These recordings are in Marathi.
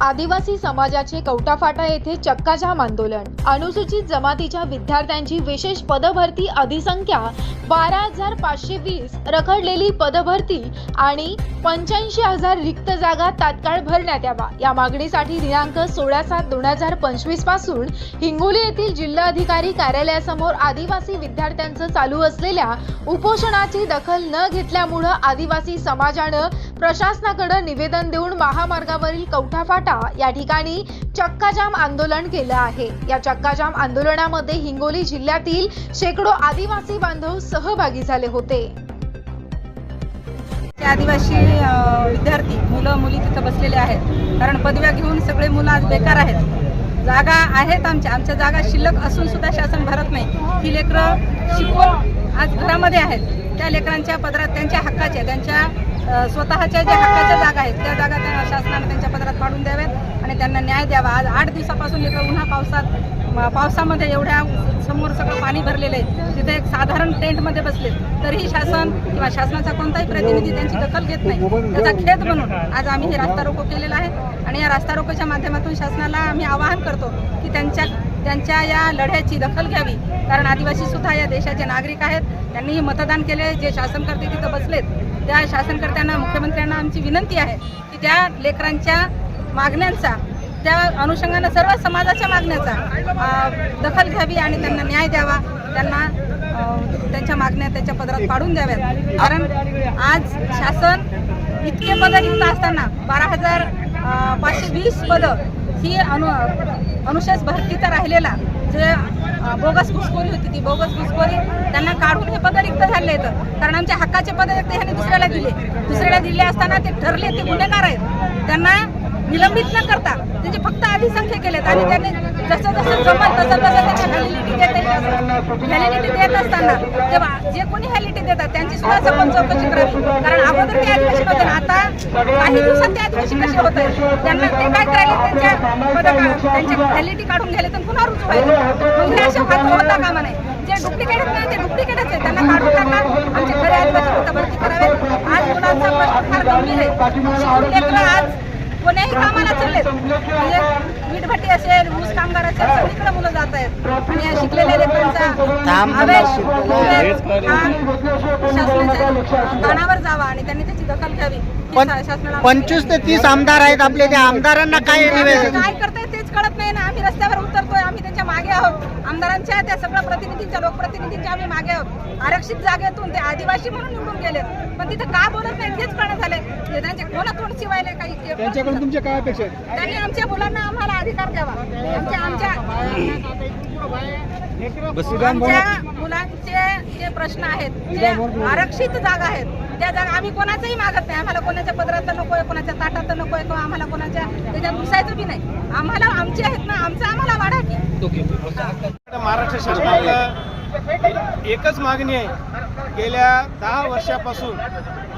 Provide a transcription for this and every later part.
आदिवासी समाजाचे कवटाफाटा येथे चक्काजाम आंदोलन. अनुसूचित जमातीच्या विद्यार्थ्यांची विशेष पदभरती अधिसंख्या बारा हजार पाचशे वीस रखडलेली पदभरती आणि पंच्याऐंशी हजार रिक्त जागा तात्काळ भरण्यात यावा. या मागणीसाठी दिनांक सोळा सात दोन हजार पंचवीसपासून हिंगोली येथील जिल्हाधिकारी कार्यालयासमोर आदिवासी विद्यार्थ्यांचं चालू असलेल्या उपोषणाची दखल न घेतल्यामुळं आदिवासी समाजानं प्रशासनाकडे निवेदन देऊन महामार्गावरील कवठाफाट या ठिकाणी चक्काजाम आंदोलन केलं आहे. या चक्काजाम आंदोलनामध्ये हिंगोली जिल्ह्यातील शेकडो आदिवासी बांधव सहभागी झाले होते. ते आदिवासी विद्यार्थी मुलं मुली तिथं बसलेले आहेत. कारण पदव्या घेऊन सगळे मुलं आज बेकार आहेत. जागा आहेत आमच्या. आमच्या जागा शिल्लक असून सुद्धा शासन भरत नाही. ही लेकरं शिकवून आज घरामध्ये आहेत. त्या लेकरांच्या पदरात त्यांच्या हक्काच्या त्यांच्या स्वतःच्या ज्या हक्काच्या जागा आहेत त्या जागा त्या शासनाने त्यांच्या पदरात पाडून द्याव्यात आणि त्यांना न्याय द्यावा. आज आठ दिवसापासून लेकरं उन्हा पावसात पावसामध्ये एवढ्या समोर सगळं पाणी भरलेलं आहे. तिथे एक साधारण टेंटमध्ये बसले तरीही शासन किंवा शासनाचा कोणताही प्रतिनिधी त्यांची दखल घेत नाही. त्याचा खेद म्हणून आज आम्ही हे रास्ता रोको केलेला आहे आणि या रास्ता रोकोच्या माध्यमातून शासनाला आम्ही आवाहन करतो की त्यांच्या त्यांच्या या लढ्याची दखल घ्यावी. कारण आदिवासी सुद्धा या देशाचे नागरिक आहेत. त्यांनीही मतदान केले. जे शासनकर्ते तिथं बसलेत त्या शासनकर्त्यांना मुख्यमंत्र्यांना आमची विनंती आहे की त्या लेकरांच्या मागण्यांचा त्या अनुषंगानं सर्व समाजाच्या मागण्याचा दखल घ्यावी आणि त्यांना न्याय द्यावा. त्यांना त्यांच्या मागण्या त्यांच्या पदरात पाडून द्याव्यात. कारण आज शासन इतके पदं रिक्त असताना बारा हजार पाचशे वीस पदं ही अनु अनुशेष भरती तर राहिलेला जे बोगस घुसखोरी होती ती बोगस घुसखोरी. त्यांना काढून हे पद रिक्त झाले आहेत कारण आमच्या हक्काचे पद रिक्त ह्याने दुसऱ्याला दिले. दुसऱ्याला दिले असताना ते ठरले ते गुन्हेगार आहेत. त्यांना निलंबित न करता त्यांचे फक्त अधिसंख्य केलेत आणि त्यांनी जसं जसं जमत तसं तसं त्यांना व्हॅलिडिटी देत व्हॅलिडिटी देत असताना तेव्हा जे कोणी देतात. त्यांची सुद्धा आपण चौकशी करावी. कारण अगोदर ते आदिवासी होते आता काही दिवसात ते आदिवासी कसे होत आहे त्यांना ते काय करायला त्यांच्या त्यांची व्हॅलिटी काढून घ्यायले तर पुन्हा रुजू व्हायले म्हणजे हे असे हात होता कामा नाही जे डुप्लिकेट नाही ते डुप्लिकेटच आहे त्यांना काढून टाका आमचे खरे आदिवासी होतं भरती करावे आज मुलांचा प्रश्न फार गंभीर आहे? लेकरं आज कोण्याही कामाला चालले म्हणजे वीटभट्टी असेल ऊस कामगार असेल सगळीकडे मुलं जात आहेत. आणि शिकलेले शिकलेल्या शासनाच्या कानावर जावा आणि त्यांनी त्याची दखल घ्यावी. पंचवीस ते तीस आमदार आहेत आपले त्या आमदारांना काय निवेदन? काय करताय तेच कळत नाही ना. आम्ही रस्त्यावर उतरतोय आम्ही त्यांच्या मागे आहोत. आमदारांच्या त्या सगळ्या प्रतिनिधींच्या लोकप्रतिनिधींच्या आम्ही मागे आहोत. आरक्षित जागेतून ते आदिवासी म्हणून निवडून गेले पण तिथे का बोलत नाही? तेच कळणं झालंय. हे त्यांचे कोणा तोंड शिवायले काही? त्यांच्याकडून तुमच्या काय अपेक्षा त्यांनी आमच्या मुलांना आम्हाला अधिकार द्यावा. आमच्या आमच्या आमच्या मुलांचे जे प्रश्न आहेत जे आरक्षित जागा आहेत त्या जागा आम्ही कोणाचंही मागत नाही. आम्हाला कोणाच्या पदरात नकोय कोणाच्या ताटात नकोय किंवा आम्हाला कोणाच्या त्याच्यात घुसायचं बी नाही. आम्हाला आमचे आहेत ना आमचं आम्हाला वाढा की. महाराष्ट्र शासनाला एकच मागणी आहे. गेल्या दहा वर्षापासून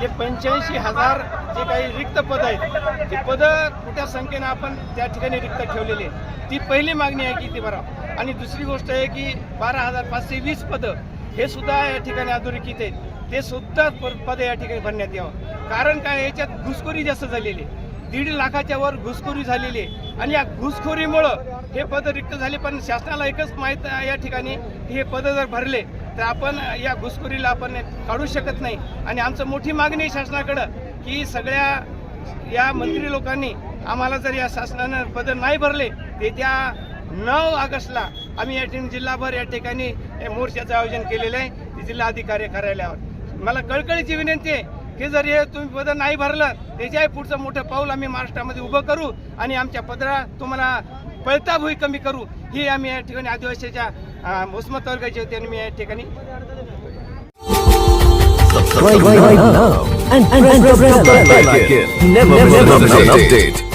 जे पंच्याऐंशी हजार जे काही रिक्त पद आहेत ती पदं कुठ्या संख्येनं आपण त्या ठिकाणी रिक्त ठेवलेली आहे ती पहिली मागणी आहे की ती भरा. आणि दुसरी गोष्ट आहे की बारा हजार पाचशे वीस पदं हे सुद्धा या ठिकाणी अधोरेखित आहेत. ते सुद्धा पदं या ठिकाणी भरण्यात यावं. कारण काय? याच्यात घुसखोरी जास्त झालेली आहे. दीड लाखाच्या वर घुसखोरी झालेली आहे. आणि या घुसखोरीमुळं हे पद रिक्त झाले पण शासनाला एकच माहीत आहे या ठिकाणी हे पद जर भरले तर आपण या घुसखोरीला आपण काढू शकत नाही. आणि आमचं मोठी मागणी शासनाकडं की सगळ्या या मंत्री लोकांनी आम्हाला जर या शासनानं पद नाही भरले ते त्या नऊ ऑगस्टला आम्ही या ठिकाणी जिल्हाभर या ठिकाणी मोर्चाचं आयोजन केलेलं आहे जिल्हाधिकारी कार्यालयावर. मला कळकळीची विनंती आहे की जर हे तुम्ही पद नाही भरलं त्याच्याही पुढचं मोठं पाऊल आम्ही महाराष्ट्रामध्ये उभं करू आणि आमच्या पदरा तुम्हाला पळता भुई कमी करू ही आम्ही या ठिकाणी आदिवासीच्या अं, उस्मत वर्गाची होती आणि मी या ठिकाणी subscribe right now and, and, and press the bell icon. Never miss an update.